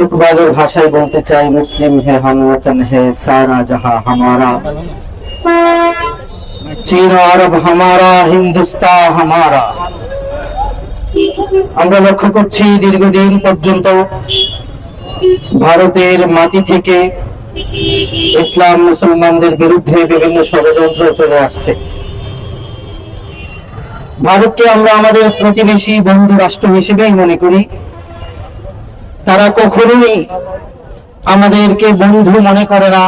ইকবালের ভাষায় বলতে চাই, মুসলিম হে হাম হে সারা জাহা হামারা। চীন আরব হামারা, হিন্দুস্তান হামারা। আমরা লক্ষ্য করছি, দীর্ঘদিন পর্যন্ত ভারতের মাটি থেকে ইসলাম মুসলমানদের বিরুদ্ধে বিভিন্ন ষড়যন্ত্র চলে আসছে। ভারতকে আমরা আমাদের প্রতিবেশী বন্ধু রাষ্ট্র হিসেবেই মনে করি। তারা কখনোই আমাদেরকে বন্ধু মনে করে না।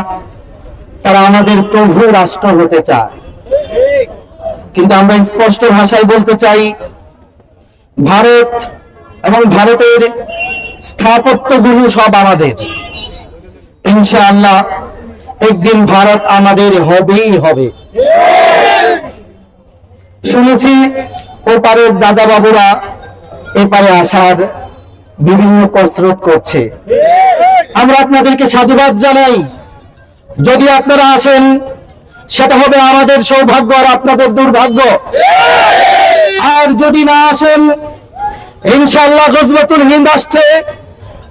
তারা আমাদের প্রভু রাষ্ট্র হতে চায়। কিন্তু আমরা স্পষ্ট ভাষায় বলতে চাই, ভারত এবং ভারতের স্থাপত্যগুলো সব আমাদের। ইনশাআল্লাহ, একদিন ভারত আমাদের হবেই হবে। শুনেছি ওপারের দাদা বাবুরা এপারে আসার বিভিন্ন কসরত করছে। আমরা আপনাদেরকে সাধুবাদ জানাই। যদি আপনারা আসেন, সেটা হবে আমাদের সৌভাগ্য আর আপনাদের দুর্ভাগ্য। আর যদি না আসেন ইনশাল্লাহ গজবতুল হিন্দ আসছে।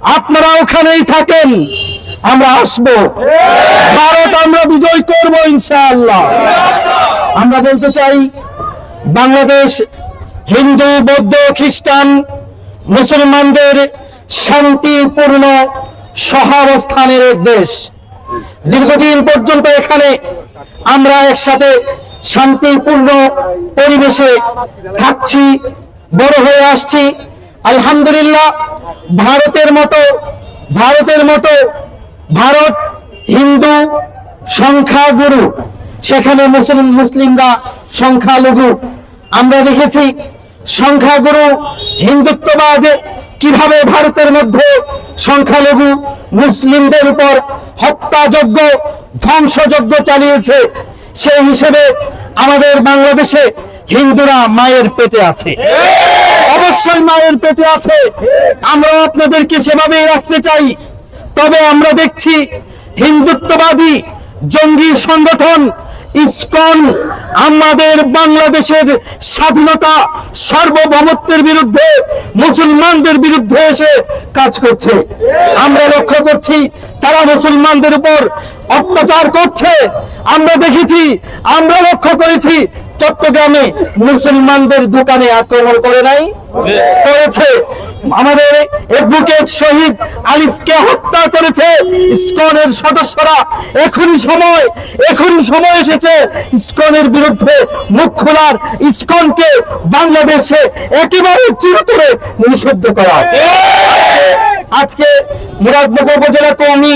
আপনারা ওখানেই থাকেন। আমরা আসব। ভারত আমরা বিজয় করব ইনশাআল্লাহ। আমরা বলতে চাই, বাংলাদেশ হিন্দু, বৌদ্ধ, খ্রিস্টান মুসলমানদের শান্তিপূর্ণ সহাবস্থানের দেশ। দীর্ঘদিন পর্যন্ত এখানে আমরা একসাথে শান্তিপূর্ণ পরিবেশে থাকছি, বড় হয়ে আসছি। আলহামদুলিল্লাহ, ভারতের মতো ভারতের মতো ভারত হিন্দু সংখ্যাগুরু, সেখানে মুসলিম, মুসলিমরা সংখ্যালঘু। আমরা দেখেছি সংখ্যাগুরু হিন্দুত্ববাদ কীভাবে ভারতের মধ্যে সংখ্যালঘু মুসলিমদের উপর হত্যাযজ্ঞ, ধ্বংসযজ্ঞ চালিয়েছে, সেই হিসেবে আমাদের বাংলাদেশে হিন্দুরা মায়ের পেটে আছে। অবশ্যই মায়ের পেটে আছে। আমরা আপনাদেরকে সেভাবেই রাখতে চাই। তবে আমরা দেখছি হিন্দুত্ববাদী জঙ্গি সংগঠন ইসকন আমাদের বাংলাদেশের স্বাধীনতা সার্বভৌমত্বের বিরুদ্ধে, মুসলমানদের বিরুদ্ধে এসে কাজ করছে। আমরা লক্ষ্য করছি, তারা মুসলমানদের উপর অত্যাচার করছে। আমরা দেখেছি, আমরা লক্ষ্য করেছি, চট্টগ্রামে মুসলমানদের দোকানে আক্রমণ করে নাই। করেছে। আমাদের অ্যাডভোকেট শহীদ আলিফকে হত্যা করেছে। ইসকনের সদস্যরা এখনই সময় এখনই সময় এসেছে ইসকনের বিরুদ্ধে মুখ খোলার, ইসকনকে বাংলাদেশে একেবারে চিরতরে নিষিদ্ধ করা। আজকে মুরাদনগর উপজেলা কর্মী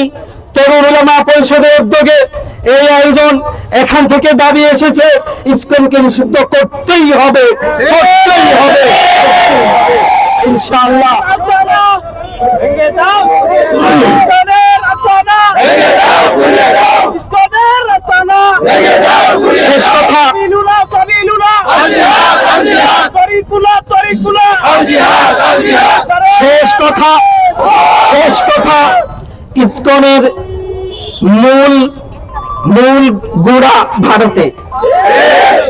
তরুণ উলামা পরিষদের উদ্যোগে এই আয়োজন এখান থেকে দাবি এসেছে, ইসকনকে নিষিদ্ধ করতেই হবে করতেই হবে। ইনশাআল্লাহ। শেষ কথা। শেষ কথা। শেষ কথা। ইসকনের মূল মূল গোড়া ভারতে।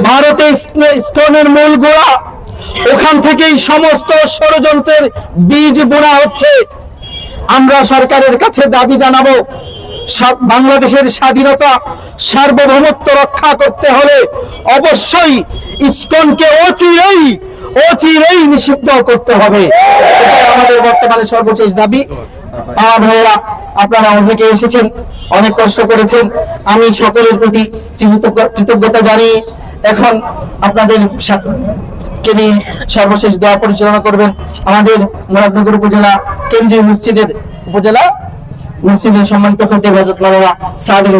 ভারতে ইসকনের মূল গোড়া। ওখান থেকেই সমস্ত ষড়যন্ত্রের বীজ বোনা হচ্ছে। আমরা সরকারের কাছে দাবি জানাব বাংলাদেশের স্বাধীনতা, সার্বভৌমত্ব রক্ষা করতে হলে অবশ্যই ইসকনকে অচিরেই অচিরেই নিষিদ্ধ করতে হবে। আমাদের বর্তমানে সর্বশেষ দাবি। আমার ভাইয়েরা আপনারা অনেকে এসেছেন, অনেক কষ্ট করেছেন। আমি সকলের প্রতি কৃতজ্ঞতা জানিয়ে এখন আপনাদের কে নিয়ে সর্বশেষ দোয়া পরিচালনা করবেন আমাদের মুরাদনগর উপজেলা কেন্দ্রীয় মসজিদের উপজেলা মসজিদের সম্মানিত হতে হযরত মাওলানা সাদিক